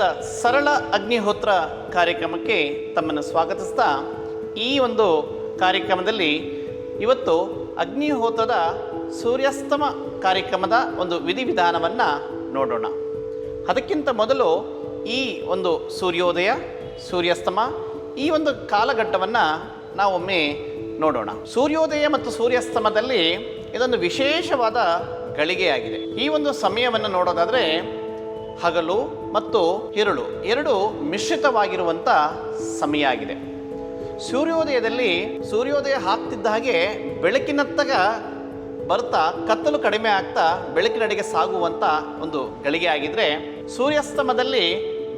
ದಿನದ ಸರಳ ಅಗ್ನಿಹೋತ್ರ ಕಾರ್ಯಕ್ರಮಕ್ಕೆ ತಮ್ಮನ್ನು ಸ್ವಾಗತಿಸ್ತಾ ಈ ಒಂದು ಕಾರ್ಯಕ್ರಮದಲ್ಲಿ ಇವತ್ತು ಅಗ್ನಿಹೋತ್ರದ ಸೂರ್ಯಾಸ್ತಮ ಕಾರ್ಯಕ್ರಮದ ಒಂದು ವಿಧಿವಿಧಾನವನ್ನು ನೋಡೋಣ. ಅದಕ್ಕಿಂತ ಮೊದಲು ಈ ಒಂದು ಸೂರ್ಯೋದಯ, ಸೂರ್ಯಾಸ್ತಮ ಈ ಒಂದು ಕಾಲಘಟ್ಟವನ್ನು ನಾವೊಮ್ಮೆ ನೋಡೋಣ. ಸೂರ್ಯೋದಯ ಮತ್ತು ಸೂರ್ಯಾಸ್ತಮದಲ್ಲಿ ಇದೊಂದು ವಿಶೇಷವಾದ ಗಳಿಗೆಯಾಗಿದೆ. ಈ ಒಂದು ಸಮಯವನ್ನು ನೋಡೋದಾದರೆ ಹಗಲು ಮತ್ತು ಇರುಳು ಎರಡು ಮಿಶ್ರಿತವಾಗಿರುವಂಥ ಸಮಯ ಆಗಿದೆ ಸೂರ್ಯೋದಯದಲ್ಲಿ ಸೂರ್ಯೋದಯ ಆಗ್ತಿದ್ದ ಹಾಗೆ ಬೆಳಕಿನತ್ತಗ ಬರ್ತಾ ಕತ್ತಲು ಕಡಿಮೆ ಆಗ್ತಾ ಬೆಳಕಿನಡೆಗೆ ಸಾಗುವಂಥ ಒಂದು ಗಳಿಗೆ ಆಗಿದ್ರೆ ಸೂರ್ಯಾಸ್ತಮದಲ್ಲಿ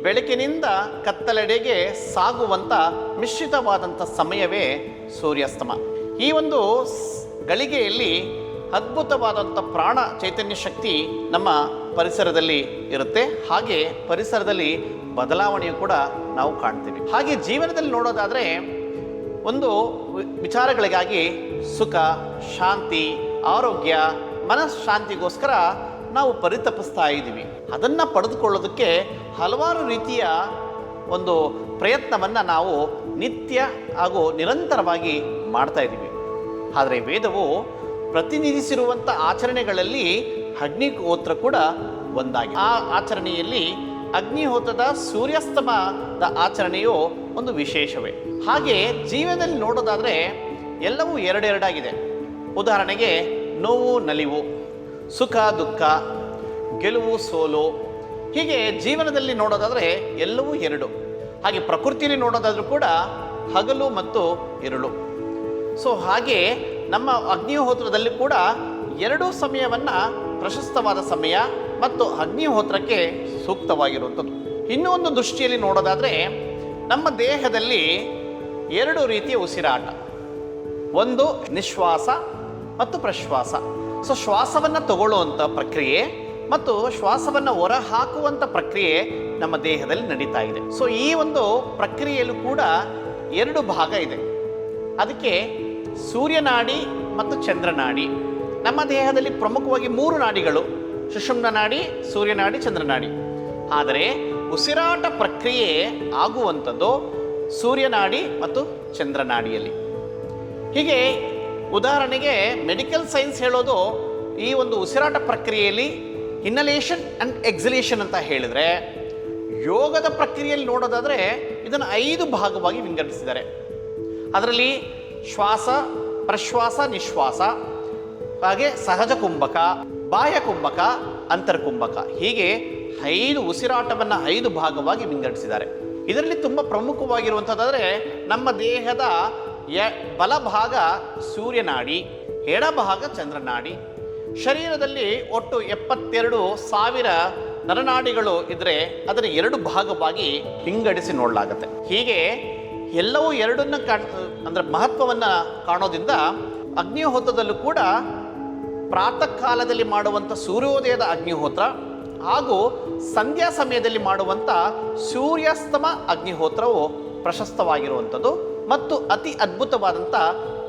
ಬೆಳಕಿನಿಂದ ಕತ್ತಲೆಡೆಗೆ ಸಾಗುವಂಥ ಮಿಶ್ರಿತವಾದಂಥ ಸಮಯವೇ ಸೂರ್ಯಾಸ್ತಮ. ಈ ಒಂದು ಗಳಿಗೆಯಲ್ಲಿ ಅದ್ಭುತವಾದಂಥ ಪ್ರಾಣ ಚೈತನ್ಯ ಶಕ್ತಿ ನಮ್ಮ ಪರಿಸರದಲ್ಲಿ ಇರುತ್ತೆ. ಹಾಗೆ ಪರಿಸರದಲ್ಲಿ ಬದಲಾವಣೆಯು ಕೂಡ ನಾವು ಕಾಣ್ತೀವಿ. ಹಾಗೆ ಜೀವನದಲ್ಲಿ ನೋಡೋದಾದರೆ ಒಂದು ವಿಚಾರಗಳಿಗಾಗಿ ಸುಖ, ಶಾಂತಿ, ಆರೋಗ್ಯ, ಮನಃಶಾಂತಿಗೋಸ್ಕರ ನಾವು ಪರಿತಪಿಸ್ತಾ ಇದ್ದೀವಿ. ಅದನ್ನು ಪಡೆದುಕೊಳ್ಳೋದಕ್ಕೆ ಹಲವಾರು ರೀತಿಯ ಒಂದು ಪ್ರಯತ್ನವನ್ನು ನಾವು ನಿತ್ಯ ಹಾಗೂ ನಿರಂತರವಾಗಿ ಮಾಡ್ತಾ ಇದ್ದೀವಿ. ಆದರೆ ವೇದವು ಪ್ರತಿನಿಧಿಸಿರುವಂಥ ಆಚರಣೆಗಳಲ್ಲಿ ಅಗ್ನಿಹೋತ್ರ ಕೂಡ ಒಂದಾಗಿದೆ. ಆ ಆಚರಣೆಯಲ್ಲಿ ಅಗ್ನಿಹೋತ್ರದ ಸೂರ್ಯಾಸ್ತಮದ ಆಚರಣೆಯು ಒಂದು ವಿಶೇಷವೇ. ಹಾಗೆ ಜೀವನದಲ್ಲಿ ನೋಡೋದಾದರೆ ಎಲ್ಲವೂ ಎರಡೆರಡಾಗಿದೆ. ಉದಾಹರಣೆಗೆ ನೋವು, ನಲಿವು, ಸುಖ, ದುಃಖ, ಗೆಲುವು, ಸೋಲು. ಹೀಗೆ ಜೀವನದಲ್ಲಿ ನೋಡೋದಾದರೆ ಎಲ್ಲವೂ ಎರಡು. ಹಾಗೆ ಪ್ರಕೃತಿಯಲ್ಲಿ ನೋಡೋದಾದರೂ ಕೂಡ ಹಗಲು ಮತ್ತು ಇರುಳು. ಸೊ ಹಾಗೆ ನಮ್ಮ ಅಗ್ನಿಹೋತ್ರದಲ್ಲಿ ಕೂಡ ಎರಡೂ ಸಮಯವನ್ನು ಪ್ರಶಸ್ತವಾದ ಸಮಯ ಮತ್ತು ಅಗ್ನಿಹೋತ್ರಕ್ಕೆ ಸೂಕ್ತವಾಗಿರುವಂಥದ್ದು. ಇನ್ನೂ ಒಂದು ದೃಷ್ಟಿಯಲ್ಲಿ ನೋಡೋದಾದರೆ, ನಮ್ಮ ದೇಹದಲ್ಲಿ ಎರಡು ರೀತಿಯ ಉಸಿರಾಟ. ಒಂದು ನಿಶ್ವಾಸ ಮತ್ತು ಪ್ರಶ್ವಾಸ. ಸೊ, ಶ್ವಾಸವನ್ನು ತಗೊಳ್ಳುವಂಥ ಪ್ರಕ್ರಿಯೆ ಮತ್ತು ಶ್ವಾಸವನ್ನು ಹೊರಹಾಕುವಂಥ ಪ್ರಕ್ರಿಯೆ ನಮ್ಮ ದೇಹದಲ್ಲಿ ನಡೀತಾ ಇದೆ. ಸೊ, ಈ ಒಂದು ಪ್ರಕ್ರಿಯೆಯಲ್ಲೂ ಕೂಡ ಎರಡು ಭಾಗ ಇದೆ. ಅದಕ್ಕೆ ಸೂರ್ಯನಾಡಿ ಮತ್ತು ಚಂದ್ರನಾಡಿ. ನಮ್ಮ ದೇಹದಲ್ಲಿ ಪ್ರಮುಖವಾಗಿ ಮೂರು ನಾಡಿಗಳು, ಸುಷುಮ್ನ ನಾಡಿ, ಸೂರ್ಯನಾಡಿ, ಚಂದ್ರನಾಡಿ. ಆದರೆ ಉಸಿರಾಟ ಪ್ರಕ್ರಿಯೆ ಆಗುವಂಥದ್ದು ಸೂರ್ಯನಾಡಿ ಮತ್ತು ಚಂದ್ರನಾಡಿಯಲ್ಲಿ. ಹೀಗೆ ಉದಾಹರಣೆಗೆ ಮೆಡಿಕಲ್ ಸೈನ್ಸ್ ಹೇಳೋದು ಈ ಒಂದು ಉಸಿರಾಟ ಪ್ರಕ್ರಿಯೆಯಲ್ಲಿ ಇನ್ನಲೇಷನ್ ಆ್ಯಂಡ್ ಎಕ್ಸಲೇಷನ್ ಅಂತ ಹೇಳಿದರೆ, ಯೋಗದ ಪ್ರಕ್ರಿಯೆಯಲ್ಲಿ ನೋಡೋದಾದರೆ ಇದನ್ನು ಐದು ಭಾಗವಾಗಿ ವಿಂಗಡಿಸಿದ್ದಾರೆ. ಅದರಲ್ಲಿ ಶ್ವಾಸ, ಪ್ರಶ್ವಾಸ, ನಿಶ್ವಾಸ, ಹಾಗೆ ಸಹಜ ಕುಂಭಕ, ಬಾಹ್ಯ ಕುಂಭಕ ಅಂತರ್ಕುಂಭಕ ಹೀಗೆ ಐದು ಉಸಿರಾಟವನ್ನು ಐದು ಭಾಗವಾಗಿ ವಿಂಗಡಿಸಿದ್ದಾರೆ. ಇದರಲ್ಲಿ ತುಂಬ ಪ್ರಮುಖವಾಗಿರುವಂಥದ್ದಾದರೆ ನಮ್ಮ ದೇಹದ ಎ ಬಲಭಾಗ ಸೂರ್ಯನಾಡಿ ಎಡಭಾಗ ಚಂದ್ರನಾಡಿ. ಶರೀರದಲ್ಲಿ ಒಟ್ಟು ಎಪ್ಪತ್ತೆರಡು ಸಾವಿರ ನರನಾಡಿಗಳು ಇದ್ದರೆ ಅದರ ಎರಡು ಭಾಗವಾಗಿ ವಿಂಗಡಿಸಿ ನೋಡಲಾಗುತ್ತೆ. ಹೀಗೆ ಎಲ್ಲವೂ ಎರಡನ್ನ ಕಾಣ್ ಅಂದರೆ ಮಹತ್ವವನ್ನು ಕಾಣೋದ್ರಿಂದ ಅಗ್ನಿಹೋತ್ರದಲ್ಲೂ ಕೂಡ ಪ್ರಾತಃ ಕಾಲದಲ್ಲಿ ಮಾಡುವಂಥ ಸೂರ್ಯೋದಯದ ಅಗ್ನಿಹೋತ್ರ ಹಾಗೂ ಸಂಧ್ಯಾ ಸಮಯದಲ್ಲಿ ಮಾಡುವಂಥ ಸೂರ್ಯಾಸ್ತಮ ಅಗ್ನಿಹೋತ್ರವು ಪ್ರಶಸ್ತವಾಗಿರುವಂಥದ್ದು ಮತ್ತು ಅತಿ ಅದ್ಭುತವಾದಂಥ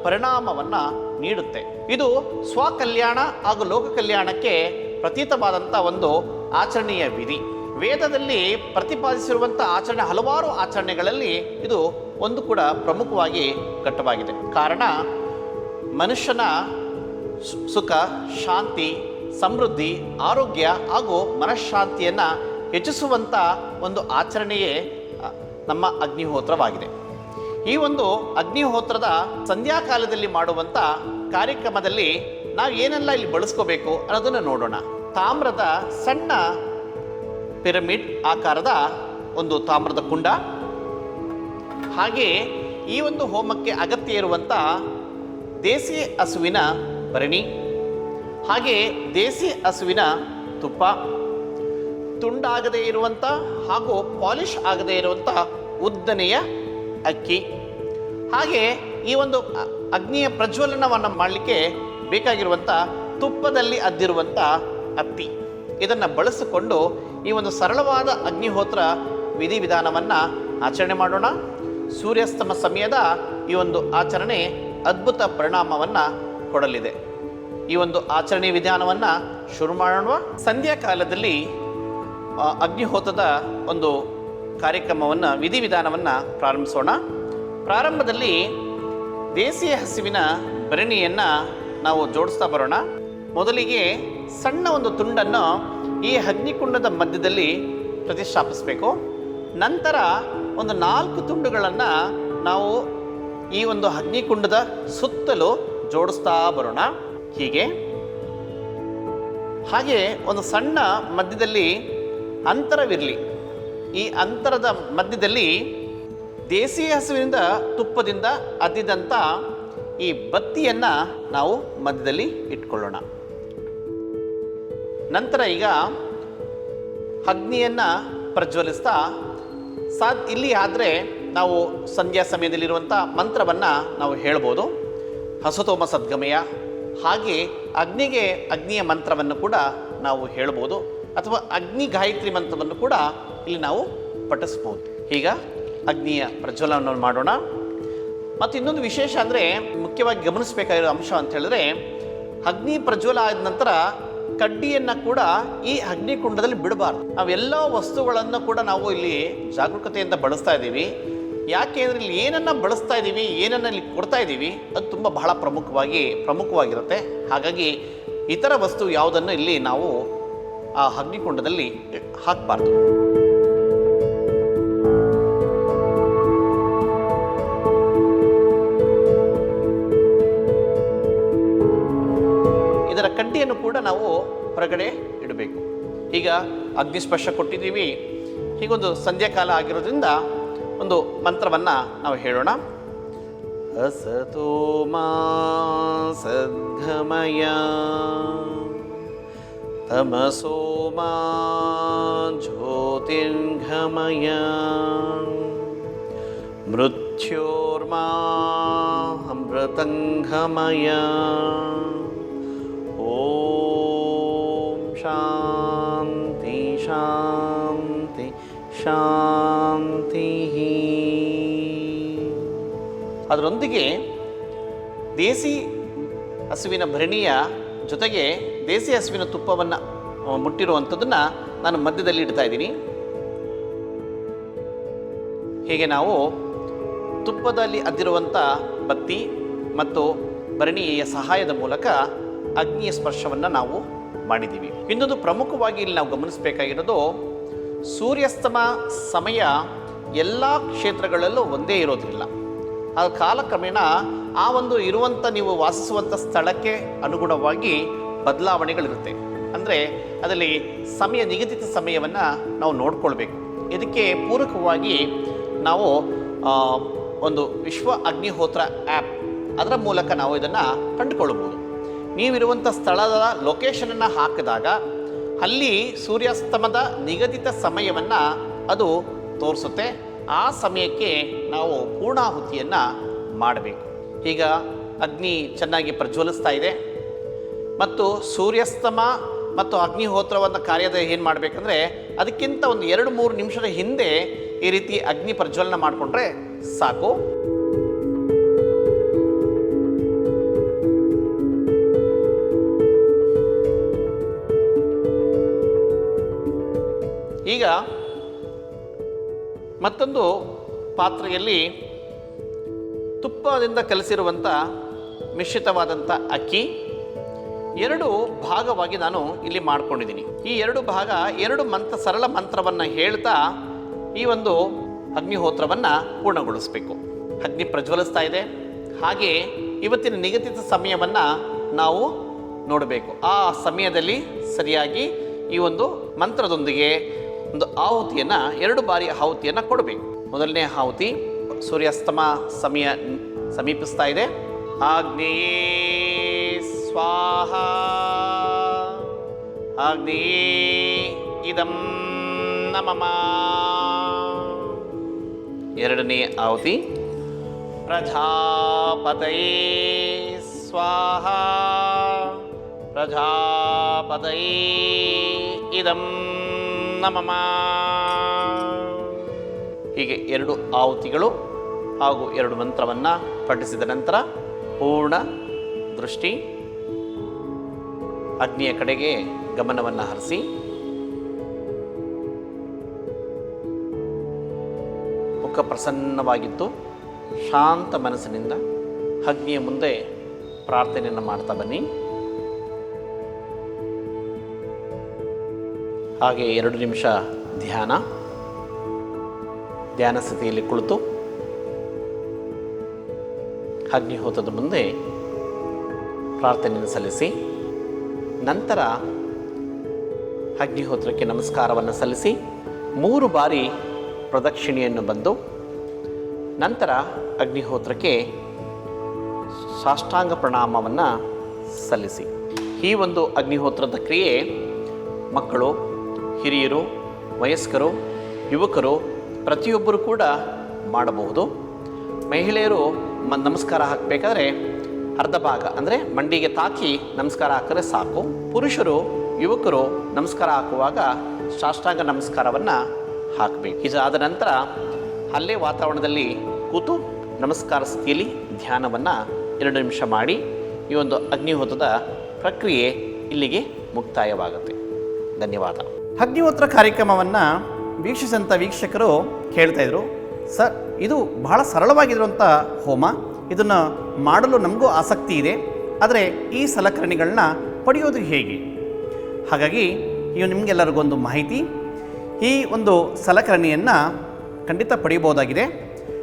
ಪರಿಣಾಮವನ್ನು ನೀಡುತ್ತೆ. ಇದು ಸ್ವಕಲ್ಯಾಣ ಹಾಗೂ ಲೋಕ ಕಲ್ಯಾಣಕ್ಕೆ ಪ್ರತೀತವಾದಂಥ ಒಂದು ಆಚರಣೆಯ ವಿಧಿ. ವೇದದಲ್ಲಿ ಪ್ರತಿಪಾದಿಸಿರುವಂಥ ಆಚರಣೆ ಹಲವಾರು ಆಚರಣೆಗಳಲ್ಲಿ ಇದು ಒಂದು ಕೂಡ ಪ್ರಮುಖವಾಗಿ ಘಟ್ಟವಾಗಿದೆ. ಕಾರಣ, ಮನುಷ್ಯನ ಸುಖ, ಶಾಂತಿ, ಸಮೃದ್ಧಿ, ಆರೋಗ್ಯ ಹಾಗೂ ಮನಃಶಾಂತಿಯನ್ನು ಹೆಚ್ಚಿಸುವಂಥ ಒಂದು ಆಚರಣೆಯೇ ನಮ್ಮ ಅಗ್ನಿಹೋತ್ರವಾಗಿದೆ. ಈ ಒಂದು ಅಗ್ನಿಹೋತ್ರದ ಸಂಧ್ಯಾಕಾಲದಲ್ಲಿ ಮಾಡುವಂಥ ಕಾರ್ಯಕ್ರಮದಲ್ಲಿ ನಾವು ಏನೆಲ್ಲ ಇಲ್ಲಿ ಬಳಸ್ಕೋಬೇಕು ಅನ್ನೋದನ್ನು ನೋಡೋಣ. ತಾಮ್ರದ ಸಣ್ಣ ಪಿರಮಿಡ್ ಆಕಾರದ ಒಂದು ತಾಮ್ರದ ಕುಂಡ ಹಾಗೆ ಈ ಒಂದು ಹೋಮಕ್ಕೆ ಅಗತ್ಯ ಇರುವಂಥ ದೇಸಿ ಹಸುವಿನ ಭರಣಿ, ಹಾಗೆ ದೇಸಿ ಹಸುವಿನ ತುಪ್ಪ, ತುಂಡಾಗದೇ ಇರುವಂಥ ಹಾಗೂ ಪಾಲಿಶ್ ಆಗದೇ ಇರುವಂಥ ಉದ್ದನೆಯ ಅಕ್ಕಿ, ಹಾಗೆ ಈ ಒಂದು ಅಗ್ನಿಯ ಪ್ರಜ್ವಲನವನ್ನು ಮಾಡಲಿಕ್ಕೆ ಬೇಕಾಗಿರುವಂಥ ತುಪ್ಪದಲ್ಲಿ ಅದ್ದಿರುವಂಥ ಅತ್ತಿ ಇದನ್ನು ಬಳಸಿಕೊಂಡು ಈ ಒಂದು ಸರಳವಾದ ಅಗ್ನಿಹೋತ್ರ ವಿಧಿವಿಧಾನವನ್ನು ಆಚರಣೆ ಮಾಡೋಣ. ಸೂರ್ಯಾಸ್ತಮ ಸಮಯದ ಈ ಒಂದು ಆಚರಣೆ ಅದ್ಭುತ ಪರಿಣಾಮವನ್ನು ಕೊಡಲಿದೆ. ಈ ಒಂದು ಆಚರಣೆ ವಿಧಾನವನ್ನು ಶುರು ಮಾಡೋಣ. ಸಂಧ್ಯಾ ಕಾಲದಲ್ಲಿ ಅಗ್ನಿಹೋತದ ಒಂದು ಕಾರ್ಯಕ್ರಮವನ್ನು ವಿಧಿವಿಧಾನವನ್ನು ಪ್ರಾರಂಭಿಸೋಣ. ಪ್ರಾರಂಭದಲ್ಲಿ ದೇಸಿಯ ಹಸಿವಿನ ಭರಣಿಯನ್ನು ನಾವು ಜೋಡಿಸ್ತಾ ಬರೋಣ. ಮೊದಲಿಗೆ ಸಣ್ಣ ಒಂದು ತುಂಡನ್ನು ಈ ಅಗ್ನಿಕುಂಡದ ಮಧ್ಯದಲ್ಲಿ ಪ್ರತಿಷ್ಠಾಪಿಸಬೇಕು. ನಂತರ ಒಂದು ನಾಲ್ಕು ತುಂಡುಗಳನ್ನು ನಾವು ಈ ಒಂದು ಅಗ್ನಿಕುಂಡದ ಸುತ್ತಲೂ ಜೋಡಿಸ್ತಾ ಬರೋಣ. ಹೀಗೆ. ಹಾಗೆ ಒಂದು ಸಣ್ಣ ಮಧ್ಯದಲ್ಲಿ ಅಂತರವಿರಲಿ. ಈ ಅಂತರದ ಮಧ್ಯದಲ್ಲಿ ದೇಸಿ ಹಸುವಿನಿಂದ ತುಪ್ಪದಿಂದ ಅದ್ದಿದಂಥ ಈ ಬತ್ತಿಯನ್ನು ನಾವು ಮಧ್ಯದಲ್ಲಿ ಇಟ್ಕೊಳ್ಳೋಣ. ನಂತರ ಈಗ ಅಗ್ನಿಯನ್ನು ಪ್ರಜ್ವಲಿಸ್ತಾ ಸಾ ಇಲ್ಲಿ ಆದರೆ ನಾವು ಸಂಧ್ಯಾ ಸಮಯದಲ್ಲಿರುವಂಥ ಮಂತ್ರವನ್ನು ನಾವು ಹೇಳ್ಬೋದು. ಹಸತೋಮ ಸದ್ಗಮಯ. ಹಾಗೆ ಅಗ್ನಿಗೆ ಅಗ್ನಿಯ ಮಂತ್ರವನ್ನು ಕೂಡ ನಾವು ಹೇಳ್ಬೋದು. ಅಥವಾ ಅಗ್ನಿ ಗಾಯತ್ರಿ ಮಂತ್ರವನ್ನು ಕೂಡ ಇಲ್ಲಿ ನಾವು ಪಠಿಸ್ಬೋದು. ಈಗ ಅಗ್ನಿಯ ಪ್ರಜ್ವಲನವನ್ನು ಮಾಡೋಣ. ಮತ್ತು ಇನ್ನೊಂದು ವಿಶೇಷ ಅಂದರೆ ಮುಖ್ಯವಾಗಿ ಗಮನಿಸಬೇಕಾಗಿರೋ ಅಂಶ ಅಂತ ಹೇಳಿದ್ರೆ, ಅಗ್ನಿ ಪ್ರಜ್ವಲ ಆದ ನಂತರ ಕಡ್ಡಿಯನ್ನು ಕೂಡ ಈ ಅಗ್ನಿಕುಂಡದಲ್ಲಿ ಬಿಡಬಾರ್ದು. ನಾವೆಲ್ಲ ವಸ್ತುಗಳನ್ನು ಕೂಡ ನಾವು ಇಲ್ಲಿ ಜಾಗರೂಕತೆಯಿಂದ ಬಳಸ್ತಾ ಇದ್ದೀವಿ. ಯಾಕೆ ಅಂದರೆ ಇಲ್ಲಿ ಏನನ್ನ ಬಳಸ್ತಾ ಇದ್ದೀವಿ, ಏನನ್ನ ಇಲ್ಲಿ ಕೊಡ್ತಾ ಇದ್ದೀವಿ, ಅದು ತುಂಬ ಬಹಳ ಪ್ರಮುಖವಾಗಿ, ಪ್ರಮುಖವಾಗಿರುತ್ತೆ. ಹಾಗಾಗಿ ಇತರ ವಸ್ತು ಯಾವುದನ್ನು ಇಲ್ಲಿ ನಾವು ಆ ಅಗ್ನಿಕುಂಡದಲ್ಲಿ ಹಾಕಬಾರ್ದು. ಇದರ ಕೂಡ ನಾವು ಹೊರಗಡೆ ಇಡಬೇಕು. ಈಗ ಅಗ್ನಿಸ್ಪರ್ಶ ಕೊಟ್ಟಿದ್ದೀವಿ. ಹೀಗೊಂದು ಸಂಧ್ಯಾಕಾಲ ಆಗಿರೋದ್ರಿಂದ ಒಂದು ಮಂತ್ರವನ್ನು ನಾವು ಹೇಳೋಣ. ಮಾ ಸದ್ಗಮಯ ತಮಸೋ ಮಾ ಜ್ಯೋತಿರ್ಘಮಯ ಮೃತ್ಯೋರ್ಮಾ ಅಮೃತಂಗಮಯ ಶಾಂತಿ. ಅದರೊಂದಿಗೆ ದೇಸಿ ಹಸುವಿನ ಭರಣಿಯ ಜೊತೆಗೆ ದೇಸಿ ಹಸುವಿನ ತುಪ್ಪವನ್ನು ಮುಟ್ಟಿರುವಂಥದ್ದನ್ನು ನಾನು ಮಧ್ಯದಲ್ಲಿ ಇಡ್ತಾ ಇದ್ದೀನಿ. ಹೀಗೆ ನಾವು ತುಪ್ಪದಲ್ಲಿ ಅದ್ದಿರುವಂಥ ಬತ್ತಿ ಮತ್ತು ಭರಣಿಯ ಸಹಾಯದ ಮೂಲಕ ಅಗ್ನಿಯ ಸ್ಪರ್ಶವನ್ನು ನಾವು ಮಾಡಿದ್ದೀವಿ. ಇನ್ನೊಂದು ಪ್ರಮುಖವಾಗಿ ಇಲ್ಲಿ ನಾವು ಗಮನಿಸಬೇಕಾಗಿರೋದು ಸೂರ್ಯಾಸ್ತಮ ಸಮಯ ಎಲ್ಲ ಕ್ಷೇತ್ರಗಳಲ್ಲೂ ಒಂದೇ ಇರೋದಿಲ್ಲ. ಆ ಕಾಲಕ್ರಮೇಣ ಆ ಒಂದು ಇರುವಂಥ ನೀವು ವಾಸಿಸುವಂಥ ಸ್ಥಳಕ್ಕೆ ಅನುಗುಣವಾಗಿ ಬದಲಾವಣೆಗಳಿರುತ್ತೆ. ಅಂದರೆ ಅದರಲ್ಲಿ ಸಮಯ ನಿಗದಿತ ಸಮಯವನ್ನು ನಾವು ನೋಡ್ಕೊಳ್ಬೇಕು. ಇದಕ್ಕೆ ಪೂರಕವಾಗಿ ನಾವು ಒಂದು ವಿಶ್ವ ಅಗ್ನಿಹೋತ್ರ ಆ್ಯಪ್ ಅದರ ಮೂಲಕ ನಾವು ಇದನ್ನು ಕಂಡುಕೊಳ್ಳಬಹುದು. ನೀವಿರುವಂಥ ಸ್ಥಳದ ಲೊಕೇಶನನ್ನು ಹಾಕಿದಾಗ ಅಲ್ಲಿ ಸೂರ್ಯಾಸ್ತಮದ ನಿಗದಿತ ಸಮಯವನ್ನು ಅದು ತೋರಿಸುತ್ತೆ. ಆ ಸಮಯಕ್ಕೆ ನಾವು ಪೂರ್ಣಾಹುತಿಯನ್ನು ಮಾಡಬೇಕು. ಈಗ ಅಗ್ನಿ ಚೆನ್ನಾಗಿ ಪ್ರಜ್ವಲಿಸ್ತಾ ಇದೆ. ಮತ್ತು ಸೂರ್ಯಾಸ್ತಮ ಮತ್ತು ಅಗ್ನಿಹೋತ್ರವನ್ನು ಕಾರ್ಯದ ಏನು ಮಾಡಬೇಕಂದ್ರೆ, ಅದಕ್ಕಿಂತ ಒಂದು ಎರಡು ಮೂರು ನಿಮಿಷದ ಹಿಂದೆ ಈ ರೀತಿ ಅಗ್ನಿ ಪ್ರಜ್ವಲನ ಮಾಡಿಕೊಂಡ್ರೆ ಸಾಕು. ಈಗ ಮತ್ತೊಂದು ಪಾತ್ರೆಯಲ್ಲಿ ತುಪ್ಪದಿಂದ ಕಲಸಿರುವಂಥ ಮಿಶ್ರಿತವಾದಂಥ ಅಕ್ಕಿ. ಎರಡು ಭಾಗವಾಗಿ ನಾನು ಇಲ್ಲಿ ಮಾಡ್ಕೊಂಡಿದ್ದೀನಿ. ಈ ಎರಡು ಭಾಗ ಎರಡು ಮಂತ್ರ ಸರಳ ಮಂತ್ರವನ್ನು ಹೇಳ್ತಾ ಈ ಒಂದು ಅಗ್ನಿಹೋತ್ರವನ್ನು ಪೂರ್ಣಗೊಳಿಸಬೇಕು. ಅಗ್ನಿ ಪ್ರಜ್ವಲಿಸ್ತಾ ಇದೆ. ಹಾಗೆ ಇವತ್ತಿನ ನಿಗದಿತ ಸಮಯವನ್ನು ನಾವು ನೋಡಬೇಕು. ಆ ಸಮಯದಲ್ಲಿ ಸರಿಯಾಗಿ ಈ ಒಂದು ಮಂತ್ರದೊಂದಿಗೆ ಒಂದು ಆಹುತಿಯನ್ನು, ಎರಡು ಬಾರಿ ಆಹುತಿಯನ್ನು ಕೊಡಬೇಕು. ಮೊದಲನೇ ಆಹುತಿ, ಸೂರ್ಯಾಸ್ತಮ ಸಮಯ ಸಮೀಪಿಸ್ತಾ ಇದೆ. ಆಗ್ನೇಯೇ ಸ್ವಾಹ. ಆಗ್ನೇಯೇ ಇದಂ ನಮಮ ಎರಡನೇ ಆಹುತಿ, ಪ್ರಜಾಪತಯೇ ಸ್ವಾಹ. ಪ್ರಜಾಪತಯೇ ಇದಂ ನಮಮ ಹೀಗೆ ಎರಡು ಆಹುತಿಗಳು ಹಾಗೂ ಎರಡು ಮಂತ್ರವನ್ನು ಪಠಿಸಿದ ನಂತರ ಪೂರ್ಣ ದೃಷ್ಟಿ ಅಗ್ನಿಯ ಕಡೆಗೆ ಗಮನವನ್ನು ಹರಿಸಿ. ಮುಖ ಪ್ರಸನ್ನವಾಗಿತ್ತು ಶಾಂತ ಮನಸ್ಸಿನಿಂದ ಅಗ್ನಿಯ ಮುಂದೆ ಪ್ರಾರ್ಥನೆಯನ್ನು ಮಾಡ್ತಾ ಬನ್ನಿ. ಹಾಗೆ ಎರಡು ನಿಮಿಷ ಧ್ಯಾನ. ಧ್ಯಾನ ಸ್ಥಿತಿಯಲ್ಲಿ ಕುಳಿತು ಅಗ್ನಿಹೋತದ ಮುಂದೆ ಪ್ರಾರ್ಥನೆಯನ್ನು ಸಲ್ಲಿಸಿ, ನಂತರ ಅಗ್ನಿಹೋತ್ರಕ್ಕೆ ನಮಸ್ಕಾರವನ್ನು ಸಲ್ಲಿಸಿ, ಮೂರು ಬಾರಿ ಪ್ರದಕ್ಷಿಣೆಯನ್ನು ಬಂದು, ನಂತರ ಅಗ್ನಿಹೋತ್ರಕ್ಕೆ ಸಾಷ್ಟಾಂಗ ಪ್ರಣಾಮವನ್ನು ಸಲ್ಲಿಸಿ. ಈ ಒಂದು ಅಗ್ನಿಹೋತ್ರದ ಕ್ರಿಯೆ ಮಕ್ಕಳು ಹಿರಿಯರು, ವಯಸ್ಕರು, ಯುವಕರು ಪ್ರತಿಯೊಬ್ಬರು ಕೂಡ ಮಾಡಬಹುದು. ಮಹಿಳೆಯರು ಮ, ನಮಸ್ಕಾರ ಹಾಕಬೇಕಾದ್ರೆ ಅರ್ಧ ಭಾಗ ಅಂದರೆ ಮಂಡಿಗೆ ತಾಕಿ ನಮಸ್ಕಾರ ಹಾಕಿದ್ರೆ ಸಾಕು. ಪುರುಷರು, ಯುವಕರು ನಮಸ್ಕಾರ ಹಾಕುವಾಗ ಸಾಷ್ಟಾಂಗ ನಮಸ್ಕಾರವನ್ನು ಹಾಕಬೇಕು. ಇದಾದ ನಂತರ ಅಲ್ಲೇ ವಾತಾವರಣದಲ್ಲಿ ಕೂತು ನಮಸ್ಕಾರ ಸ್ಥಿತಿಯಲ್ಲಿ ಧ್ಯಾನವನ್ನು ಎರಡು ನಿಮಿಷ ಮಾಡಿ ಈ ಒಂದು ಅಗ್ನಿಹೋತದ ಪ್ರಕ್ರಿಯೆ ಇಲ್ಲಿಗೆ ಮುಕ್ತಾಯವಾಗುತ್ತೆ. ಧನ್ಯವಾದ. ಅಗ್ನಿಹೋತ್ರ ಕಾರ್ಯಕ್ರಮವನ್ನು ವೀಕ್ಷಿಸಿದಂಥ ವೀಕ್ಷಕರು ಕೇಳ್ತಾ ಇದ್ರು. ಸರ್, ಇದು ಬಹಳ ಸರಳವಾಗಿರುವಂಥ ಹೋಮ. ಇದನ್ನು ಮಾಡಲು ನಮಗೂ ಆಸಕ್ತಿ ಇದೆ. ಆದರೆ ಈ ಸಲಕರಣೆಗಳನ್ನ ಪಡೆಯೋದು ಹೇಗೆ? ಹಾಗಾಗಿ ಇವು ನಿಮಗೆಲ್ಲರಿಗೊಂದು ಮಾಹಿತಿ. ಈ ಒಂದು ಸಲಕರಣೆಯನ್ನು ಖಂಡಿತ ಪಡೆಯಬಹುದಾಗಿದೆ.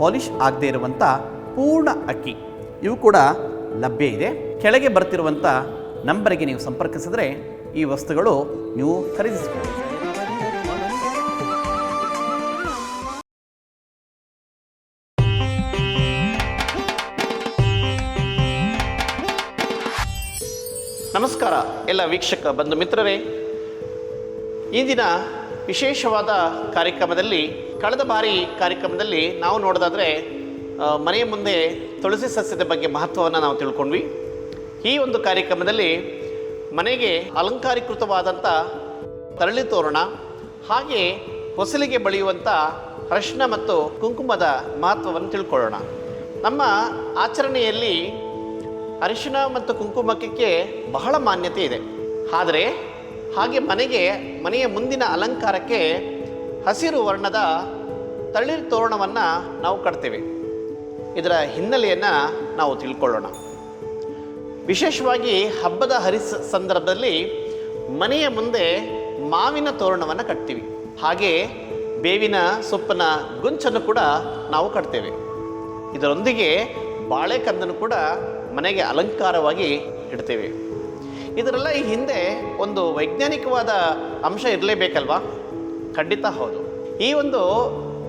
ಪಾಲಿಷ್ ಆಗದೇ ಇರುವಂಥ ಪೂರ್ಣ ಅಕ್ಕಿ. ಇವು ಕೂಡ ಲಭ್ಯ ಇದೆ. ಕೆಳಗೆ ಬರ್ತಿರುವಂಥ ನಂಬರಿಗೆ ನೀವು ಸಂಪರ್ಕಿಸಿದ್ರೆ ಈ ವಸ್ತುಗಳು ನೀವು ಖರೀದಿಸಬಹುದು ನಮಸ್ಕಾರ, ಎಲ್ಲ ವೀಕ್ಷಕ ಬಂಧು ಮಿತ್ರರೇ. ಈ ದಿನ ವಿಶೇಷವಾದ ಕಾರ್ಯಕ್ರಮದಲ್ಲಿ ಕಳೆದ ಬಾರಿ ಕಾರ್ಯಕ್ರಮದಲ್ಲಿ ನಾವು ನೋಡೋದಾದರೆ ಮನೆಯ ಮುಂದೆ ತುಳಸಿ ಸಸ್ಯದ ಬಗ್ಗೆ ಮಹತ್ವವನ್ನು ನಾವು ತಿಳ್ಕೊಂಡ್ವಿ. ಈ ಒಂದು ಕಾರ್ಯಕ್ರಮದಲ್ಲಿ ಮನೆಗೆ ಅಲಂಕಾರೀಕೃತವಾದಂಥ ತರಳಿ ತೋರಣ, ಹಾಗೆ ಹೊಸಲಿಗೆ ಬಳಿಯುವಂಥ ಅರಿಶಿನ ಮತ್ತು ಕುಂಕುಮದ ಮಹತ್ವವನ್ನು ತಿಳ್ಕೊಳ್ಳೋಣ. ನಮ್ಮ ಆಚರಣೆಯಲ್ಲಿ ಅರಿಶಿನ ಮತ್ತು ಕುಂಕುಮಕ್ಕೆ ಬಹಳ ಮಾನ್ಯತೆ ಇದೆ. ಆದರೆ, ಹಾಗೆ ಮನೆಗೆ, ಮನೆಯ ಮುಂದಿನ ಅಲಂಕಾರಕ್ಕೆ ಹಸಿರು ವರ್ಣದ ತಳಿರ್ ತೋರಣವನ್ನು ನಾವು ಕಟ್ತೇವೆ. ಇದರ ಹಿನ್ನೆಲೆಯನ್ನು ನಾವು ತಿಳ್ಕೊಳ್ಳೋಣ. ವಿಶೇಷವಾಗಿ ಹಬ್ಬದ ಹರಿಸ ಸಂದರ್ಭದಲ್ಲಿ ಮನೆಯ ಮುಂದೆ ಮಾವಿನ ತೋರಣವನ್ನು ಕಟ್ತೀವಿ. ಹಾಗೆ ಬೇವಿನ ಸೊಪ್ಪಿನ ಗುಂಚನ್ನು ಕೂಡ ನಾವು ಕಟ್ತೇವೆ. ಇದರೊಂದಿಗೆ ಬಾಳೆಕಂದನ್ನು ಕೂಡ ಮನೆಗೆ ಅಲಂಕಾರವಾಗಿ ಇಡ್ತೇವೆ. ಇದರೆಲ್ಲ ಈ ಹಿಂದೆ ಒಂದು ವೈಜ್ಞಾನಿಕವಾದ ಅಂಶ ಇರಲೇಬೇಕಲ್ವಾ? ಖಂಡಿತ ಹೌದು. ಈ ಒಂದು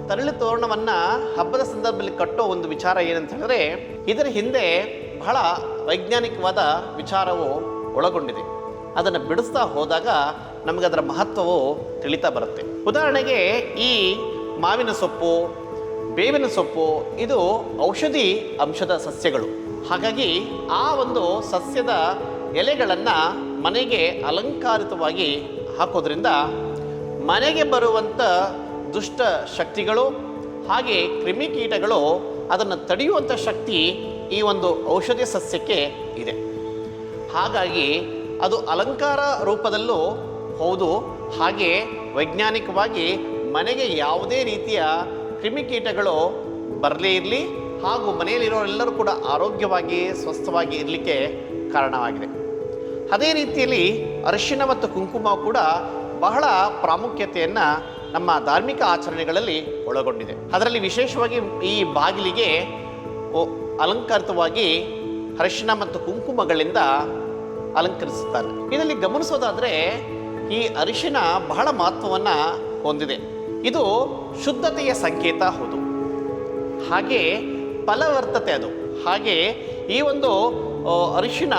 ತರಳಿ ತೋರಣವನ್ನು ಹಬ್ಬದ ಸಂದರ್ಭದಲ್ಲಿ ಕಟ್ಟೋ ಒಂದು ವಿಚಾರ ಏನಂತ ಹೇಳಿದ್ರೆ, ಇದರ ಹಿಂದೆ ಬಹಳ ವೈಜ್ಞಾನಿಕವಾದ ವಿಚಾರವು ಒಳಗೊಂಡಿದೆ. ಅದನ್ನು ಬಿಡಿಸ್ತಾ ಹೋದಾಗ ನಮಗೆ ಅದರ ಮಹತ್ವವು ತಿಳಿತಾ ಬರುತ್ತೆ. ಉದಾಹರಣೆಗೆ ಈ ಮಾವಿನ ಸೊಪ್ಪು, ಬೇವಿನ ಸೊಪ್ಪು, ಇದು ಔಷಧಿ ಅಂಶದ ಸಸ್ಯಗಳು. ಹಾಗಾಗಿ ಆ ಒಂದು ಸಸ್ಯದ ಎಲೆಗಳನ್ನು ಮನೆಗೆ ಅಲಂಕಾರಿತವಾಗಿ ಹಾಕೋದ್ರಿಂದ ಮನೆಗೆ ಬರುವಂಥ ದುಷ್ಟ ಶಕ್ತಿಗಳು ಹಾಗೆ ಕ್ರಿಮಿಕೀಟಗಳು ಅದನ್ನು ತಡೆಯುವಂಥ ಶಕ್ತಿ ಈ ಒಂದು ಔಷಧಿ ಸಸ್ಯಕ್ಕೆ ಇದೆ. ಹಾಗಾಗಿ ಅದು ಅಲಂಕಾರ ರೂಪದಲ್ಲೂ ಹೌದು, ಹಾಗೆ ವೈಜ್ಞಾನಿಕವಾಗಿ ಮನೆಗೆ ಯಾವುದೇ ರೀತಿಯ ಕ್ರಿಮಿಕೀಟಗಳು ಬರಲೇ ಇರಲಿ ಹಾಗೂ ಮನೆಯಲ್ಲಿರೋರೆಲ್ಲರೂ ಕೂಡ ಆರೋಗ್ಯವಾಗಿ, ಸ್ವಸ್ಥವಾಗಿ ಇರಲಿಕ್ಕೆ ಕಾರಣವಾಗಿದೆ. ಅದೇ ರೀತಿಯಲ್ಲಿ ಅರಿಶಿನ ಮತ್ತು ಕುಂಕುಮ ಕೂಡ ಬಹಳ ಪ್ರಾಮುಖ್ಯತೆಯನ್ನು ನಮ್ಮ ಧಾರ್ಮಿಕ ಆಚರಣೆಗಳಲ್ಲಿ ಒಳಗೊಂಡಿದೆ. ಅದರಲ್ಲಿ ವಿಶೇಷವಾಗಿ ಈ ಬಾಗಿಲಿಗೆ ಅಲಂಕರಿತವಾಗಿ ಅರಿಶಿನ ಮತ್ತು ಕುಂಕುಮಗಳಿಂದ ಅಲಂಕರಿಸುತ್ತಾರೆ. ಇದರಲ್ಲಿ ಗಮನಿಸೋದಾದರೆ ಈ ಅರಿಶಿನ ಬಹಳ ಮಹತ್ವವನ್ನು ಹೊಂದಿದೆ. ಇದು ಶುದ್ಧತೆಯ ಸಂಕೇತ ಹೌದು. ಹಾಗೆ ಫಲವರ್ತತೆ ಅದು. ಹಾಗೆ ಈ ಒಂದು ಅರಿಶಿನ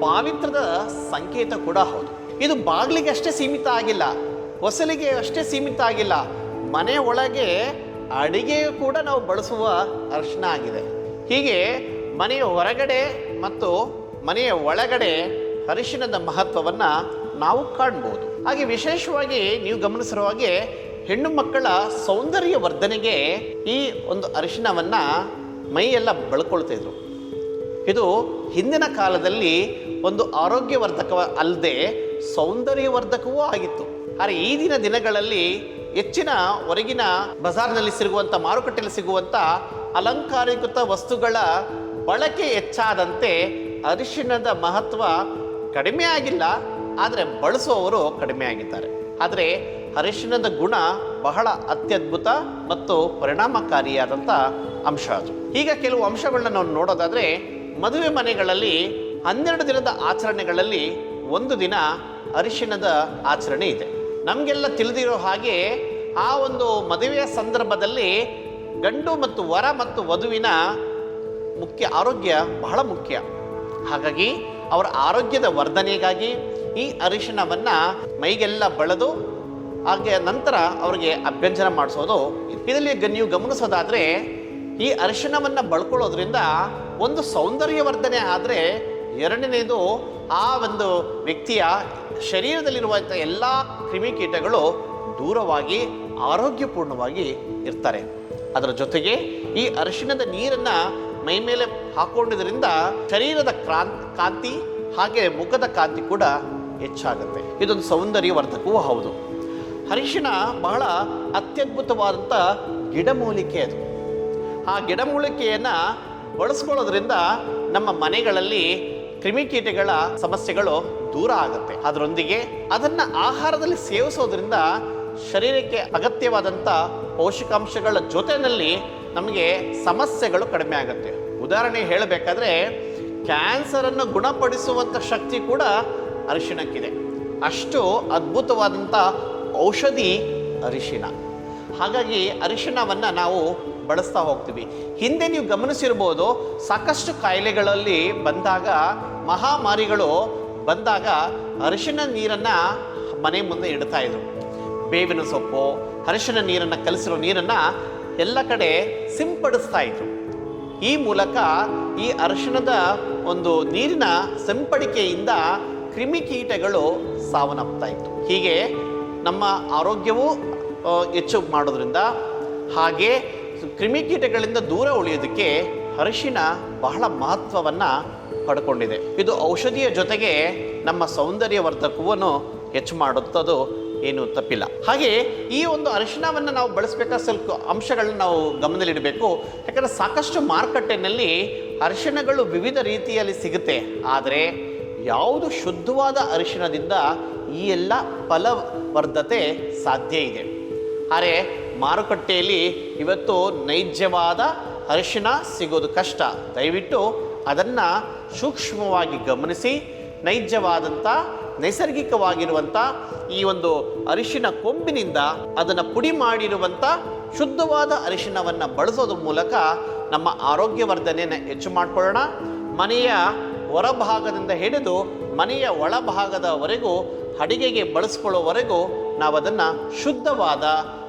ಪಾವಿತ್ರದ ಸಂಕೇತ ಕೂಡ ಹೌದು. ಇದು ಬಾಗಿಲಿಗೆ ಅಷ್ಟೇ ಸೀಮಿತ ಆಗಿಲ್ಲ, ಹೊಸಲಿಗೆ ಅಷ್ಟೇ ಸೀಮಿತ ಆಗಿಲ್ಲ. ಮನೆ ಒಳಗೆ ಅಡಿಗೆಯು ಕೂಡ ನಾವು ಬಳಸುವ ಅರ್ಶನ ಆಗಿದೆ. ಹೀಗೆ ಮನೆಯ ಹೊರಗಡೆ ಮತ್ತು ಮನೆಯ ಒಳಗಡೆ ಅರಿಶಿಣದ ಮಹತ್ವವನ್ನು ನಾವು ಕಾಣ್ಬೋದು. ಹಾಗೆ ವಿಶೇಷವಾಗಿ ನೀವು ಗಮನಿಸಿರುವ ಹಾಗೆ ಹೆಣ್ಣು ಮಕ್ಕಳ ಸೌಂದರ್ಯ ವರ್ಧನೆಗೆ ಈ ಒಂದು ಅರಿಶಿಣವನ್ನು ಮೈಯೆಲ್ಲ ಬಳ್ಕೊಳ್ತಿದ್ರು ಇದು ಹಿಂದಿನ ಕಾಲದಲ್ಲಿ ಒಂದು ಆರೋಗ್ಯವರ್ಧಕ ಅಲ್ಲದೆ ಸೌಂದರ್ಯವರ್ಧಕವೂ ಆಗಿತ್ತು. ಆದರೆ ಈ ದಿನ ದಿನಗಳಲ್ಲಿ ಹೆಚ್ಚಿನ ಹೊರಗಿನ ಬಜಾರ್ನಲ್ಲಿ ಸಿಗುವಂಥ ಮಾರುಕಟ್ಟೆಯಲ್ಲಿ ಸಿಗುವಂಥ ಅಲಂಕಾರಿಕೃತ ವಸ್ತುಗಳ ಬಳಕೆ ಹೆಚ್ಚಾದಂತೆ ಅರಿಶಿಣದ ಮಹತ್ವ ಕಡಿಮೆ ಆಗಿಲ್ಲ. ಆದರೆ ಬಳಸುವವರು ಕಡಿಮೆ ಆಗಿದ್ದಾರೆ. ಆದರೆ ಅರಿಶಿಣದ ಗುಣ ಬಹಳ ಅತ್ಯದ್ಭುತ ಮತ್ತು ಪರಿಣಾಮಕಾರಿಯಾದಂಥ ಅಂಶ ಅದು. ಈಗ ಕೆಲವು ಅಂಶಗಳನ್ನ ನಾವು ನೋಡೋದಾದರೆ ಮದುವೆ ಮನೆಗಳಲ್ಲಿ ಹನ್ನೆರಡು ದಿನದ ಆಚರಣೆಗಳಲ್ಲಿ ಒಂದು ದಿನ ಅರಿಶಿಣದ ಆಚರಣೆ ಇದೆ. ನಮಗೆಲ್ಲ ತಿಳಿದಿರೋ ಹಾಗೆ ಆ ಒಂದು ಮದುವೆಯ ಸಂದರ್ಭದಲ್ಲಿ ಗಂಡು ಮತ್ತು ವರ ಮತ್ತು ವಧುವಿನ ಮುಖ್ಯ ಆರೋಗ್ಯ ಬಹಳ ಮುಖ್ಯ. ಹಾಗಾಗಿ ಅವರ ಆರೋಗ್ಯದ ವರ್ಧನೆಗಾಗಿ ಈ ಅರಿಶಿಣವನ್ನು ಮೈಗೆಲ್ಲ ಬಳದು ಹಾಗೆ ನಂತರ ಅವರಿಗೆ ಅಭ್ಯಂಜನ ಮಾಡಿಸೋದು. ಇದರಲ್ಲಿ ನೀವು ಗಮನಿಸೋದಾದರೆ ಈ ಅರಿಶಿಣವನ್ನು ಬಳ್ಕೊಳ್ಳೋದ್ರಿಂದ ಒಂದು ಸೌಂದರ್ಯವರ್ಧನೆ ಆದರೆ ಎರಡನೇದು ಆ ಒಂದು ವ್ಯಕ್ತಿಯ ಶರೀರದಲ್ಲಿರುವಂಥ ಎಲ್ಲ ಕ್ರಿಮಿಕೀಟಗಳು ದೂರವಾಗಿ ಆರೋಗ್ಯಪೂರ್ಣವಾಗಿ ಇರ್ತಾರೆ. ಅದರ ಜೊತೆಗೆ ಈ ಅರಿಶಿಣದ ನೀರನ್ನು ಮೈ ಮೇಲೆ ಹಾಕೊಂಡಿದ್ರಿಂದ ಶರೀರದ ಕ್ರಾಂತ್ ಕಾಂತಿ ಹಾಗೆ ಮುಖದ ಕಾಂತಿ ಕೂಡ ಹೆಚ್ಚಾಗುತ್ತೆ. ಇದೊಂದು ಸೌಂದರ್ಯವರ್ಧಕವೂ ಹೌದು. ಅರಿಶಿಣ ಬಹಳ ಅತ್ಯದ್ಭುತವಾದಂಥ ಗಿಡಮೂಲಿಕೆ ಅದು. ಆ ಗಿಡಮೂಲಿಕೆಯನ್ನು ಬಳಸ್ಕೊಳ್ಳೋದ್ರಿಂದ ನಮ್ಮ ಮನೆಗಳಲ್ಲಿ ಕ್ರಿಮಿಕೀಟಗಳ ಸಮಸ್ಯೆಗಳು ದೂರ ಆಗುತ್ತೆ. ಅದರೊಂದಿಗೆ ಅದನ್ನ ಆಹಾರದಲ್ಲಿ ಸೇವಿಸೋದ್ರಿಂದ ಶರೀರಕ್ಕೆ ಅಗತ್ಯವಾದಂಥ ಪೋಷಕಾಂಶಗಳ ಜೊತೆಯಲ್ಲಿ ನಮಗೆ ಸಮಸ್ಯೆಗಳು ಕಡಿಮೆ ಆಗುತ್ತೆ. ಉದಾಹರಣೆ ಹೇಳಬೇಕಾದ್ರೆ ಕ್ಯಾನ್ಸರನ್ನು ಗುಣಪಡಿಸುವಂಥ ಶಕ್ತಿ ಕೂಡ ಅರಿಶಿಣಕ್ಕಿದೆ. ಅಷ್ಟು ಅದ್ಭುತವಾದಂಥ ಔಷಧಿ ಅರಿಶಿಣ. ಹಾಗಾಗಿ ಅರಿಶಿಣವನ್ನು ನಾವು ಬಳಸ್ತಾ ಹೋಗ್ತೀವಿ. ಹಿಂದೆ ನೀವು ಗಮನಿಸಿರ್ಬೋದು, ಸಾಕಷ್ಟು ಕಾಯಿಲೆಗಳಲ್ಲಿ ಬಂದಾಗ, ಮಹಾಮಾರಿಗಳು ಬಂದಾಗ ಅರಿಶಿನ ನೀರನ್ನು ಮನೆ ಮುಂದೆ ಇಡ್ತಾ ಇದ್ರು. ಬೇವಿನ ಸೊಪ್ಪು, ಅರಿಶಿನ ನೀರನ್ನು ಕಲಿಸಿರೋ ನೀರನ್ನು ಎಲ್ಲ ಕಡೆ ಸಿಂಪಡಿಸ್ತಾ ಇದ್ರು. ಈ ಮೂಲಕ ಈ ಅರಿಶಿಣದ ಒಂದು ನೀರಿನ ಸಿಂಪಡಿಕೆಯಿಂದ ಕ್ರಿಮಿಕೀಟಗಳು ಸಾವನ್ನಪ್ತಾ ಇತ್ತು. ಹೀಗೆ ನಮ್ಮ ಆರೋಗ್ಯವೂ ಹೆಚ್ಚು ಮಾಡೋದ್ರಿಂದ ಹಾಗೆ ಕ್ರಿಮಿಕೀಟಗಳಿಂದ ದೂರ ಉಳಿಯೋದಕ್ಕೆ ಅರಿಶಿನ ಬಹಳ ಮಹತ್ವವನ್ನು ಪಡ್ಕೊಂಡಿದೆ. ಇದು ಔಷಧಿಯ ಜೊತೆಗೆ ನಮ್ಮ ಸೌಂದರ್ಯವರ್ಧಕವನ್ನು ಹೆಚ್ಚು ಮಾಡುತ್ತದು ಏನು ತಪ್ಪಿಲ್ಲ. ಹಾಗೆ ಈ ಒಂದು ಅರಿಶಿಣವನ್ನು ನಾವು ಬಳಸಬೇಕಾದ ಸ್ವಲ್ಪ ಅಂಶಗಳನ್ನ ನಾವು ಗಮನದಲ್ಲಿಡಬೇಕು. ಯಾಕಂದರೆ ಸಾಕಷ್ಟು ಮಾರುಕಟ್ಟೆಯಲ್ಲಿ ಅರಿಶಿನಗಳು ವಿವಿಧ ರೀತಿಯಲ್ಲಿ ಸಿಗುತ್ತೆ. ಆದರೆ ಯಾವುದು ಶುದ್ಧವಾದ ಅರಿಶಿಣದಿಂದ ಈ ಎಲ್ಲ ಫಲವರ್ಧತೆ ಸಾಧ್ಯ ಇದೆ. ಆದರೆ ಮಾರುಕಟ್ಟೆಯಲ್ಲಿ ಇವತ್ತು ನೈಜವಾದ ಅರಿಶಿನ ಸಿಗೋದು ಕಷ್ಟ. ದಯವಿಟ್ಟು ಅದನ್ನು ಸೂಕ್ಷ್ಮವಾಗಿ ಗಮನಿಸಿ ನೈಜವಾದಂಥ ನೈಸರ್ಗಿಕವಾಗಿರುವಂಥ ಈ ಒಂದು ಅರಿಶಿನ ಕೊಂಬಿನಿಂದ ಅದನ್ನು ಪುಡಿ ಮಾಡಿರುವಂಥ ಶುದ್ಧವಾದ ಅರಿಶಿನವನ್ನು ಬಳಸೋದ್ರ ಮೂಲಕ ನಮ್ಮ ಆರೋಗ್ಯವರ್ಧನೆಯನ್ನು ಹೆಚ್ಚು ಮಾಡಿಕೊಳ್ಳೋಣ. ಮನೆಯ ಹೊರಭಾಗದಿಂದ ಹಿಡಿದು ಮನೆಯ ಒಳಭಾಗದವರೆಗೂ, ಅಡಿಗೆಗೆ ಬಳಸ್ಕೊಳ್ಳೋವರೆಗೂ ನಾವು ಅದನ್ನು ಶುದ್ಧವಾದ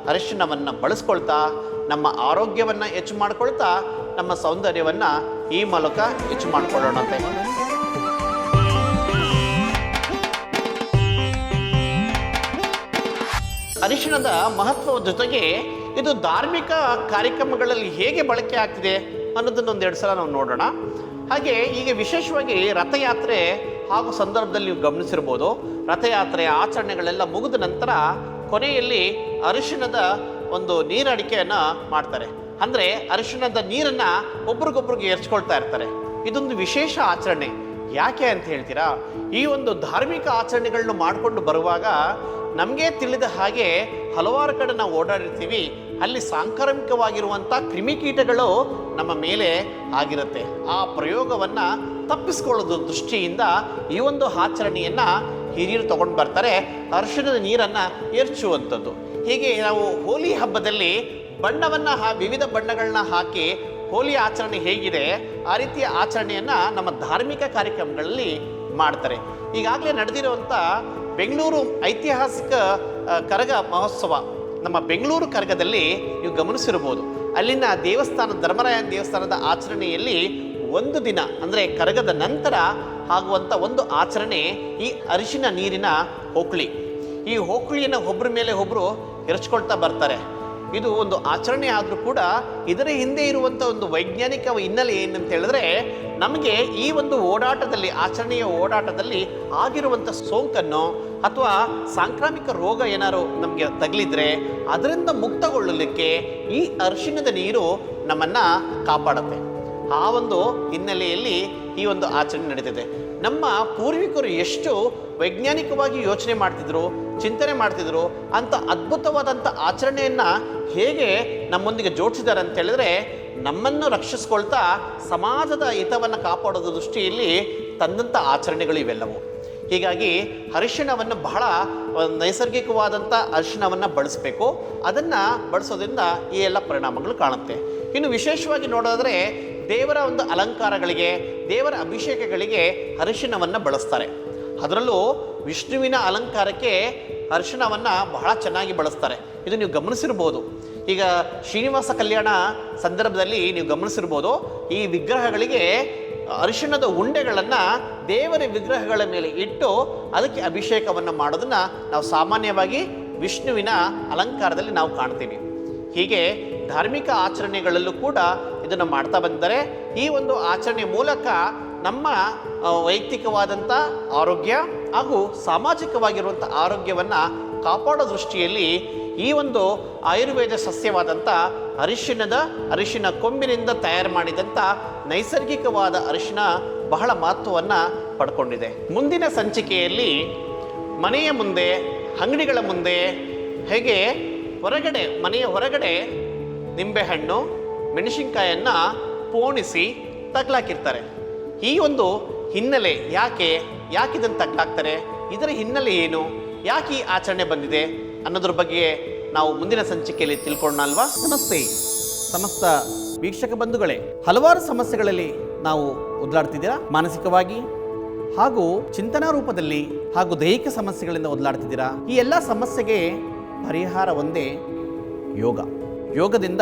ಅರಿಶಿಣವನ್ನು ಬಳಸ್ಕೊಳ್ತಾ, ನಮ್ಮ ಆರೋಗ್ಯವನ್ನು ಹೆಚ್ಚು ಮಾಡ್ಕೊಳ್ತಾ, ನಮ್ಮ ಸೌಂದರ್ಯವನ್ನು ಈ ಮೂಲಕ ಹೆಚ್ಚು ಮಾಡಿಕೊಳ್ಳೋಣ ಅಂತ. ಅರಿಶಿಣದ ಮಹತ್ವದ ಜೊತೆಗೆ ಇದು ಧಾರ್ಮಿಕ ಕಾರ್ಯಕ್ರಮಗಳಲ್ಲಿ ಹೇಗೆ ಬಳಕೆ ಆಗ್ತಿದೆ ಅನ್ನೋದನ್ನ ಒಂದೆರಡು ಸಲ ನಾವು ನೋಡೋಣ. ಹಾಗೆ ಈಗ ವಿಶೇಷವಾಗಿ ರಥಯಾತ್ರೆ ಹಾಗೂ ಸಂದರ್ಭದಲ್ಲಿ ನೀವು ಗಮನಿಸಿರ್ಬೋದು ರಥಯಾತ್ರೆಯ ಆಚರಣೆಗಳೆಲ್ಲ ಮುಗಿದ ನಂತರ ಕೊನೆಯಲ್ಲಿ ಅರಿಶಿಣದ ಒಂದು ನೀರಡಿಕೆಯನ್ನು ಮಾಡ್ತಾರೆ. ಅಂದರೆ ಅರಿಶಿಣದ ನೀರನ್ನು ಒಬ್ರಿಗೊಬ್ರಿಗೆ ಎರ್ಚ್ಕೊಳ್ತಾ ಇರ್ತಾರೆ. ಇದೊಂದು ವಿಶೇಷ ಆಚರಣೆ. ಯಾಕೆ ಅಂತ ಹೇಳ್ತೀರಾ? ಈ ಒಂದು ಧಾರ್ಮಿಕ ಆಚರಣೆಗಳನ್ನು ಮಾಡಿಕೊಂಡು ಬರುವಾಗ ನಮಗೆ ತಿಳಿದ ಹಾಗೆ ಹಲವಾರು ಕಡೆ ನಾವು ಓಡಾಡಿರ್ತೀವಿ. ಅಲ್ಲಿ ಸಾಂಕ್ರಾಮಿಕವಾಗಿರುವಂಥ ಕ್ರಿಮಿಕೀಟಗಳು ನಮ್ಮ ಮೇಲೆ ಆಗಿರುತ್ತೆ. ಆ ಪ್ರಯೋಗವನ್ನು ತಪ್ಪಿಸ್ಕೊಳ್ಳೋದು ದೃಷ್ಟಿಯಿಂದ ಈ ಒಂದು ಆಚರಣೆಯನ್ನು ಹಿರಿಯರು ತಗೊಂಡು ಬರ್ತಾರೆ. ಅರಿಶಿಣದ ನೀರನ್ನು ಎರಚುವಂಥದ್ದು. ಹೀಗೆ ನಾವು ಹೋಲಿ ಹಬ್ಬದಲ್ಲಿ ಬಣ್ಣವನ್ನು ಹಾ, ವಿವಿಧ ಬಣ್ಣಗಳನ್ನ ಹಾಕಿ ಹೋಲಿ ಆಚರಣೆ ಹೇಗಿದೆ, ಆ ರೀತಿಯ ಆಚರಣೆಯನ್ನು ನಮ್ಮ ಧಾರ್ಮಿಕ ಕಾರ್ಯಕ್ರಮಗಳಲ್ಲಿ ಮಾಡ್ತಾರೆ. ಈಗಾಗಲೇ ನಡೆದಿರುವಂಥ ಬೆಂಗಳೂರು ಐತಿಹಾಸಿಕ ಕರಗ ಮಹೋತ್ಸವ ನಮ್ಮ ಬೆಂಗಳೂರು ಕರಗದಲ್ಲಿ ನೀವು ಗಮನಿಸಿರ್ಬೋದು ಅಲ್ಲಿನ ದೇವಸ್ಥಾನ, ಧರ್ಮರಾಯನ ದೇವಸ್ಥಾನದ ಆಚರಣೆಯಲ್ಲಿ ಒಂದು ದಿನ, ಅಂದರೆ ಕರಗದ ನಂತರ ಆಗುವಂಥ ಒಂದು ಆಚರಣೆ ಈ ಅರಿಶಿನ ನೀರಿನ ಹೋಕ್ಳಿ. ಈ ಹೋಕ್ಳಿಯನ್ನು ಒಬ್ಬರ ಮೇಲೆ ಒಬ್ಬರು ಎರಚ್ಕೊಳ್ತಾ ಬರ್ತಾರೆ. ಇದು ಒಂದು ಆಚರಣೆ ಆದರೂ ಕೂಡ ಇದರ ಹಿಂದೆ ಇರುವಂಥ ಒಂದು ವೈಜ್ಞಾನಿಕ ಹಿನ್ನೆಲೆ ಏನಂತ ಹೇಳಿದ್ರೆ, ನಮಗೆ ಈ ಒಂದು ಓಡಾಟದಲ್ಲಿ, ಆಚರಣೆಯ ಓಡಾಟದಲ್ಲಿ ಆಗಿರುವಂಥ ಸೋಂಕನ್ನು ಅಥವಾ ಸಾಂಕ್ರಾಮಿಕ ರೋಗ ಏನಾದ್ರು ನಮಗೆ ತಗಲಿದ್ರೆ ಅದರಿಂದ ಮುಕ್ತಗೊಳ್ಳಲಿಕ್ಕೆ ಈ ಅರಿಶಿಣದ ನೀರು ನಮ್ಮನ್ನು ಕಾಪಾಡುತ್ತೆ. ಆ ಒಂದು ಹಿನ್ನೆಲೆಯಲ್ಲಿ ಈ ಒಂದು ಆಚರಣೆ ನಡೀತಿದೆ. ನಮ್ಮ ಪೂರ್ವಿಕರು ಎಷ್ಟು ವೈಜ್ಞಾನಿಕವಾಗಿ ಯೋಚನೆ ಮಾಡ್ತಿದ್ರು, ಚಿಂತನೆ ಮಾಡ್ತಿದ್ರು, ಅಂತ ಅದ್ಭುತವಾದಂಥ ಆಚರಣೆಯನ್ನು ಹೇಗೆ ನಮ್ಮೊಂದಿಗೆ ಜೋಡಿಸಿದ್ದಾರೆ ಅಂತ ಹೇಳಿದ್ರೆ, ನಮ್ಮನ್ನು ರಕ್ಷಿಸ್ಕೊಳ್ತಾ ಸಮಾಜದ ಹಿತವನ್ನು ಕಾಪಾಡೋದ ದೃಷ್ಟಿಯಲ್ಲಿ ತಂದಂಥ ಆಚರಣೆಗಳು ಇವೆಲ್ಲವು. ಹೀಗಾಗಿ ಅರಿಶಿಣವನ್ನು ಬಹಳ, ನೈಸರ್ಗಿಕವಾದಂಥ ಅರಿಶಿಣವನ್ನು ಬಳಸಬೇಕು. ಅದನ್ನು ಬಳಸೋದ್ರಿಂದ ಈ ಎಲ್ಲ ಪರಿಣಾಮಗಳು ಕಾಣುತ್ತೆ. ಇನ್ನು ವಿಶೇಷವಾಗಿ ನೋಡೋದಾದರೆ ದೇವರ ಒಂದು ಅಲಂಕಾರಗಳಿಗೆ, ದೇವರ ಅಭಿಷೇಕಗಳಿಗೆ ಅರಿಶಿಣವನ್ನು ಬಳಸ್ತಾರೆ. ಅದರಲ್ಲೂ ವಿಷ್ಣುವಿನ ಅಲಂಕಾರಕ್ಕೆ ಅರಿಶಿಣವನ್ನು ಬಹಳ ಚೆನ್ನಾಗಿ ಬಳಸ್ತಾರೆ. ಇದು ನೀವು ಗಮನಿಸಿರ್ಬೋದು. ಈಗ ಶ್ರೀನಿವಾಸ ಕಲ್ಯಾಣ ಸಂದರ್ಭದಲ್ಲಿ ನೀವು ಗಮನಿಸಿರ್ಬೋದು, ಈ ವಿಗ್ರಹಗಳಿಗೆ ಅರಿಶಿಣದ ಉಂಡೆಗಳನ್ನು ದೇವರ ವಿಗ್ರಹಗಳ ಮೇಲೆ ಇಟ್ಟು ಅದಕ್ಕೆ ಅಭಿಷೇಕವನ್ನು ಮಾಡೋದನ್ನು ನಾವು ಸಾಮಾನ್ಯವಾಗಿ ವಿಷ್ಣುವಿನ ಅಲಂಕಾರದಲ್ಲಿ ನಾವು ಕಾಣ್ತೀವಿ. ಹೀಗೆ ಧಾರ್ಮಿಕ ಆಚರಣೆಗಳಲ್ಲೂ ಕೂಡ ಇದನ್ನು ಮಾಡ್ತಾ ಬಂದಿದ್ದಾರೆ ಈ ಒಂದು ಆಚರಣೆ ಮೂಲಕ ನಮ್ಮ ವೈಯಕ್ತಿಕವಾದಂಥ ಆರೋಗ್ಯ ಹಾಗೂ ಸಾಮಾಜಿಕವಾಗಿರುವಂಥ ಆರೋಗ್ಯವನ್ನು ಕಾಪಾಡೋ ದೃಷ್ಟಿಯಲ್ಲಿ ಈ ಒಂದು ಆಯುರ್ವೇದ ಸಸ್ಯವಾದಂಥ ಅರಿಶಿಣದ ಅರಿಶಿನ ಕೊಂಬಿನಿಂದ ತಯಾರು ಮಾಡಿದಂಥ ನೈಸರ್ಗಿಕವಾದ ಅರಿಶಿನ ಬಹಳ ಮಹತ್ವವನ್ನು ಪಡ್ಕೊಂಡಿದೆ. ಮುಂದಿನ ಸಂಚಿಕೆಯಲ್ಲಿ ಮನೆಯ ಮುಂದೆ, ಅಂಗಡಿಗಳ ಮುಂದೆ, ಹೇಗೆ ಹೊರಗಡೆ, ಮನೆಯ ಹೊರಗಡೆ ನಿಂಬೆಹಣ್ಣು ಮೆಣಸಿನ್ಕಾಯನ್ನು ಪೋಣಿಸಿ ತಗ್ಲಾಕಿರ್ತಾರೆ. ಈ ಒಂದು ಹಿನ್ನೆಲೆ ಯಾಕೆ ಯಾಕೆ ಇದನ್ನು ತಗ್ಲಾಕ್ತಾರೆ? ಇದರ ಹಿನ್ನೆಲೆ ಏನು? ಯಾಕೆ ಈ ಆಚರಣೆ ಬಂದಿದೆ? ಅನ್ನೋದ್ರ ಬಗ್ಗೆ ನಾವು ಮುಂದಿನ ಸಂಚಿಕೆಯಲ್ಲಿ ತಿಳ್ಕೊಳ್ಳೋಣ ಅಲ್ವಾ? ನಮಸ್ತೆ. ಸಮಸ್ತ ವೀಕ್ಷಕ ಬಂಧುಗಳೇ, ಹಲವಾರು ಸಮಸ್ಯೆಗಳಲ್ಲಿ ನಾವು ಒದಲಾಡ್ತಿದ್ದೀರಾ ಮಾನಸಿಕವಾಗಿ ಹಾಗೂ ಚಿಂತನಾ ರೂಪದಲ್ಲಿ ಹಾಗೂ ದೈಹಿಕ ಸಮಸ್ಯೆಗಳಿಂದ ಒದಲಾಡ್ತಿದ್ದೀರಾ ಈ ಎಲ್ಲ ಸಮಸ್ಯೆಗೆ ಪರಿಹಾರ ಒಂದೇ ಯೋಗ. ಯೋಗದಿಂದ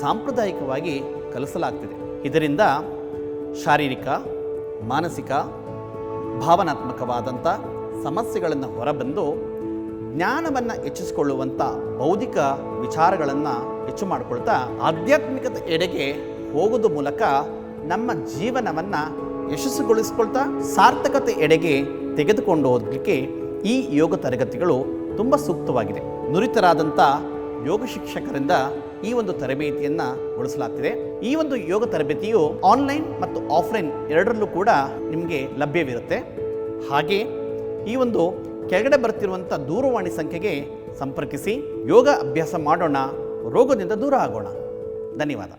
ಸಾಂಪ್ರದಾಯಿಕವಾಗಿ ಕಲಿಸಲಾಗ್ತಿದೆ. ಇದರಿಂದ ಶಾರೀರಿಕ, ಮಾನಸಿಕ, ಭಾವನಾತ್ಮಕವಾದಂಥ ಸಮಸ್ಯೆಗಳನ್ನು ಹೊರಬಂದು ಜ್ಞಾನವನ್ನು ಹೆಚ್ಚಿಸಿಕೊಳ್ಳುವಂಥ ಬೌದ್ಧಿಕ ವಿಚಾರಗಳನ್ನು ಹೆಚ್ಚು ಮಾಡಿಕೊಳ್ತಾ ಆಧ್ಯಾತ್ಮಿಕತೆ ಎಡೆಗೆ ಹೋಗೋದು ಮೂಲಕ ನಮ್ಮ ಜೀವನವನ್ನು ಯಶಸ್ಸುಗೊಳಿಸ್ಕೊಳ್ತಾ ಸಾರ್ಥಕತೆ ಎಡೆಗೆ ತೆಗೆದುಕೊಂಡು ಹೋಗಲಿಕ್ಕೆ ಈ ಯೋಗ ತರಗತಿಗಳು ತುಂಬ ಸೂಕ್ತವಾಗಿದೆ. ನುರಿತರಾದಂಥ ಯೋಗ ಶಿಕ್ಷಕರಿಂದ ಈ ಒಂದು ತರಬೇತಿಯನ್ನು ಬಳಸಲಾಗ್ತಿದೆ ಈ ಒಂದು ಯೋಗ ತರಬೇತಿಯು ಆನ್ಲೈನ್ ಮತ್ತು ಆಫ್ಲೈನ್ ಎರಡರಲ್ಲೂ ಕೂಡ ನಿಮಗೆ ಲಭ್ಯವಿರುತ್ತೆ. ಹಾಗೆ ಈ ಒಂದು ಕೆಳಗಡೆ ಬರ್ತಿರುವಂಥ ದೂರವಾಣಿ ಸಂಖ್ಯೆಗೆ ಸಂಪರ್ಕಿಸಿ ಯೋಗ ಅಭ್ಯಾಸ ಮಾಡೋಣ. ರೋಗದಿಂದ ದೂರ ಆಗೋಣ. ಧನ್ಯವಾದ.